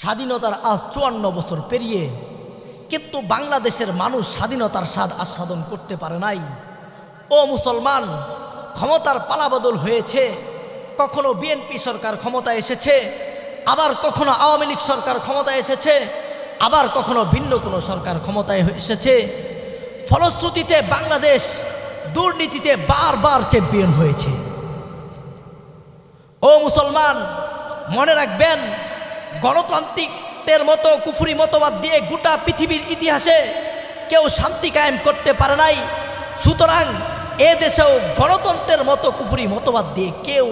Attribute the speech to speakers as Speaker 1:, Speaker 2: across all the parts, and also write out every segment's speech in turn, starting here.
Speaker 1: স্বাধীনতার আজ চুয়ান্ন বছর পেরিয়ে, কিন্তু বাংলাদেশের মানুষ স্বাধীনতার স্বাদ আস্বাদন করতে পারে নাই। ও মুসলমান, ক্ষমতার পালাবদল হয়েছে, কখনো বিএনপি সরকার ক্ষমতায় এসেছে, আবার কখনো আওয়ামী লীগ সরকার ক্ষমতায় এসেছে, আবার কখনো ভিন্ন কোনো সরকার ক্ষমতায় এসেছে। ফলশ্রুতিতে বাংলাদেশ দুর্নীতিতে বারবার চ্যাম্পিয়ন হয়েছে। ও মুসলমান, মনে রাখবেন গণতান্ত্রিকদের মতো, কুফুরি মতবাদ দিয়ে গোটা পৃথিবীর ইতিহাসে কেউ শান্তি কায়েম করতে পারে নাই। সুতরাং এ দেশেও গণতন্ত্রের মতো, কুফুরি মতবাদ দিয়ে কেউ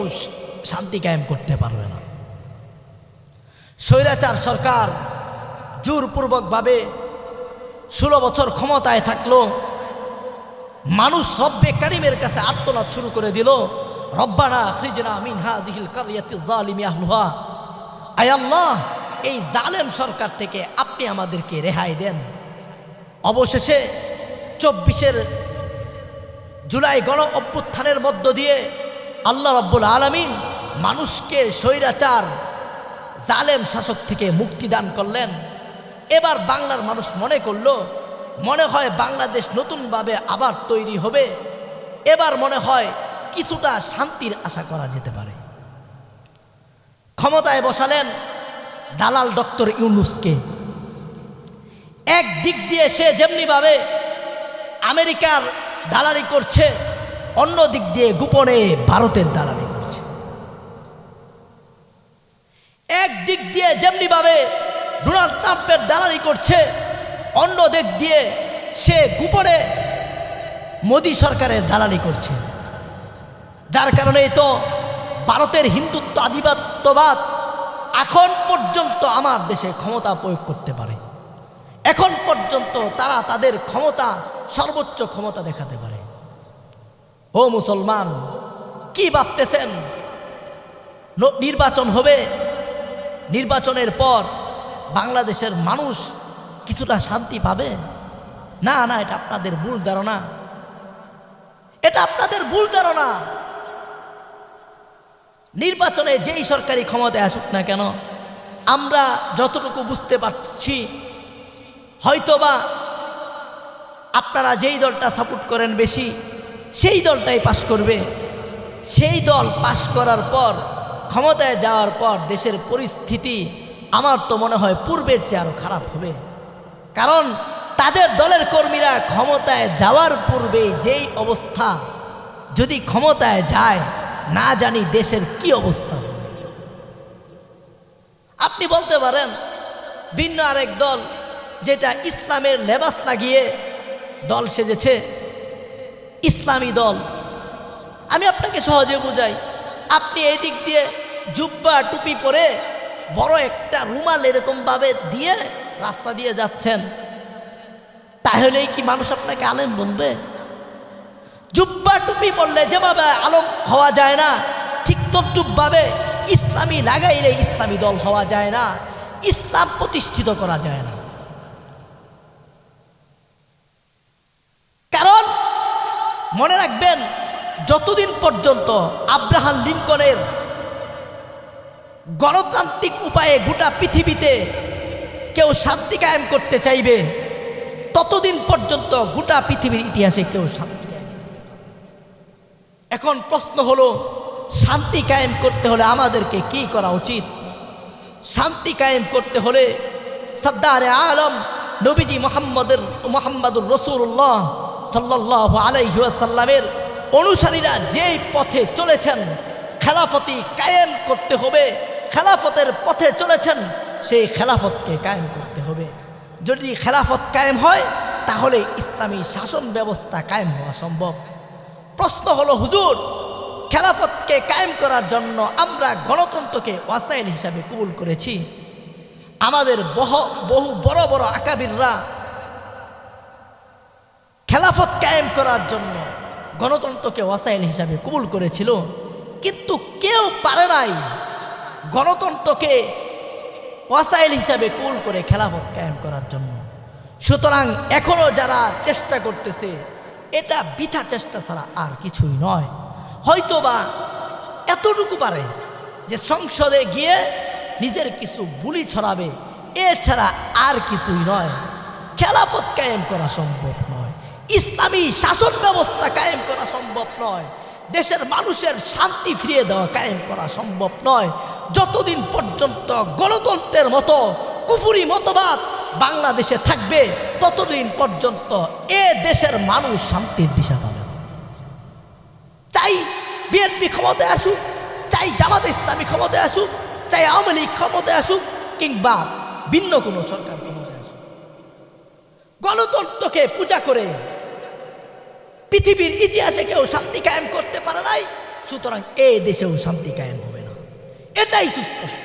Speaker 1: শান্তি কায়েম করতে পারবে না। স্বৈরাচার সরকার জোরপূর্বকভাবে ষোলো বছর ক্ষমতায় থাকল, মানুষ রব্বে কারিমের কাছে আর্তনাদ শুরু করে দিল, রব্বানা খিজনা মিন হাযিহিল কারিয়াতি যালিমি আহলুহা। আয় আল্লাহ, এই জালেম সরকার থেকে আপনি আমাদেরকে রেহাই দেন। অবশেষে চব্বিশের জুলাই গণ অভ্যুত্থানের মধ্য দিয়ে আল্লাহ রব্বুল আলমিন মানুষকে স্বৈরাচার, জালেম শাসক থেকে মুক্তি দান করলেন। এবার বাংলার মানুষ মনে করল, মনে হয় বাংলাদেশ নতুনভাবে আবার তৈরি হবে। এবার মনে হয় কিছুটা শান্তির আশা করা যেতে পারে। ক্ষমতায় বসালেন দালাল ডক্টর ইউনুসকে। এক দিক দিয়ে সে যেমনিভাবে আমেরিকার দালালি করছে, অন্য দিক দিয়ে গোপনে ভারতের দালালি করছে। এক দিক দিয়ে যেমনিভাবে ডোনাল্ড ট্রাম্পের দালালি করছে, অন্য দিক দিয়ে সে গোপনে মোদী সরকারের দালালি করছে। যার কারণেই তো ভারতের হিন্দুত্ব, আধিপত্যবাদ এখন পর্যন্ত আমার দেশে ক্ষমতা প্রয়োগ করতে পারে। এখন পর্যন্ত তারা তাদের ক্ষমতা, সর্বোচ্চ ক্ষমতা দেখাতে পারে। ও মুসলমান, কি ভাবতেছেন? নির্বাচন হবে। নির্বাচনের পর বাংলাদেশের মানুষ কিছুটা শান্তি পাবে? না না, এটা আপনাদের ভুল ধারণা। এটা আপনাদের ভুল ধারণা। নির্বাচনে যেই সরকারি ক্ষমতায় আসুক না কেন, আমরা যতটুকু বুঝতে পারছি, হয়তোবা আপনারা যেই দলটা সাপোর্ট করেন বেশি, সেই দলটাই পাশ করবে। সেই দল পাশ করার পর, ক্ষমতায় যাওয়ার পর দেশের পরিস্থিতি আমার তো মনে হয় পূর্বের চেয়ে আরও খারাপ হবে। কারণ তাদের দলের কর্মীরা ক্ষমতায় যাওয়ার পূর্বে যেই অবস্থা, যদি ক্ষমতায় যায় না জানি দেশের কি অবস্থা। আপনি বলতে পারেন, ভিন্ন আরেক দল যেটা ইসলামের লেবাস লাগিয়ে দল সেজেছে, ইসলামী দল। আমি আপনাকে সহজে বুঝাই, আপনি এই দিক দিয়ে জুব্বা টুপি পরে বড় একটা রুমাল এরকমভাবে দিয়ে রাস্তা দিয়ে যাচ্ছেন, তাহলেই কি মানুষ আপনাকে আলেম বলবে? জুব্বা টুপি পরলে যেভাবে আলম হওয়া যায় না, ঠিক তদ্রুপভাবে ইসলামী লাগাইলে ইসলামী দল হওয়া যায় না, ইসলাম প্রতিষ্ঠিত করা যায় না। কারণ, মনে রাখবেন, যতদিন পর্যন্ত আব্রাহাম লিঙ্কনের গণতান্ত্রিক উপায়ে গোটা পৃথিবীতে কেউ শান্তি কায়েম করতে চাইবে, ততদিন পর্যন্ত গোটা পৃথিবীর ইতিহাসে কেউ শান্তি কায়েম করতে পারবে না। এখন প্রশ্ন হলো, শান্তি কায়েম করতে হলে আমাদেরকে কি করা উচিত? শান্তি কায়েম করতে হলে সর্দারে আলম নবীজি মোহাম্মদের, মোহাম্মদুর রসুল্লাহ সাল্লাহ আলাইসাল্লামের অনুসারীরা যেই পথে চলেছেন খেলাফতি কায়েম করতে হবে, খেলাফতের পথে চলেছেন, সেই খেলাফতকে কায়েম করতে হবে। যদি খেলাফত কায়েম হয়, তাহলে ইসলামী শাসন ব্যবস্থা কায়েম হওয়া সম্ভব। প্রশ্ন হলো, হুজুর, খেলাফতকে কায়েম করার জন্য আমরা গণতন্ত্রকে ওয়াসাইল হিসাবে কবুল করেছি। আমাদের বহ, বহু বড় বড় আকাবিররা খেলাফত কায়েম করার জন্য গণতন্ত্রকে ওয়াসাইল হিসাবে কবুল করেছিল। কিন্তু কেউ পারে নাই গণতন্ত্রকে ওয়াসাইল হিসাবে কবুল করে খেলাফত কায়েম করার জন্য। সুতরাং এখনও যারা চেষ্টা করতেছে এটা বৃথা চেষ্টা ছাড়া আর কিছুই নয়। হয়তোবা এতটুকু পারে যে সংসদে গিয়ে নিজের কিছু বুলি ছড়াবে এছাড়া আর কিছুই নয়। খেলাফত কায়েম করা সম্ভব নয়। ইসলামী শাসন ব্যবস্থা কায়েম করা সম্ভব নয়। দেশের মানুষের শান্তি ফিরিয়ে দেওয়া কায়েম করা সম্ভব নয়। যতদিন পর্যন্ত গণতন্ত্রের মতো কুফুরি মতবাদ বাংলাদেশে থাকবে ততদিন পর্যন্ত এ দেশের মানুষ শান্তির দিশা পাবে? চাই বিএনপি ক্ষমতায় আসুক, চাই জামাত ইসলামী ক্ষমতায় আসুক, চাই আওয়ামী লীগ ক্ষমতায় আসুক, কিংবা ভিন্ন কোনো সরকার ক্ষমতায় আসুক। গণতন্ত্রকে পূজা করে পৃথিবীর ইতিহাসে কেউ শান্তি কায়েম করতে পারে নাই, সুতরাং এ দেশেও শান্তি কায়েম হবে না। এটাই সুস্পষ্ট।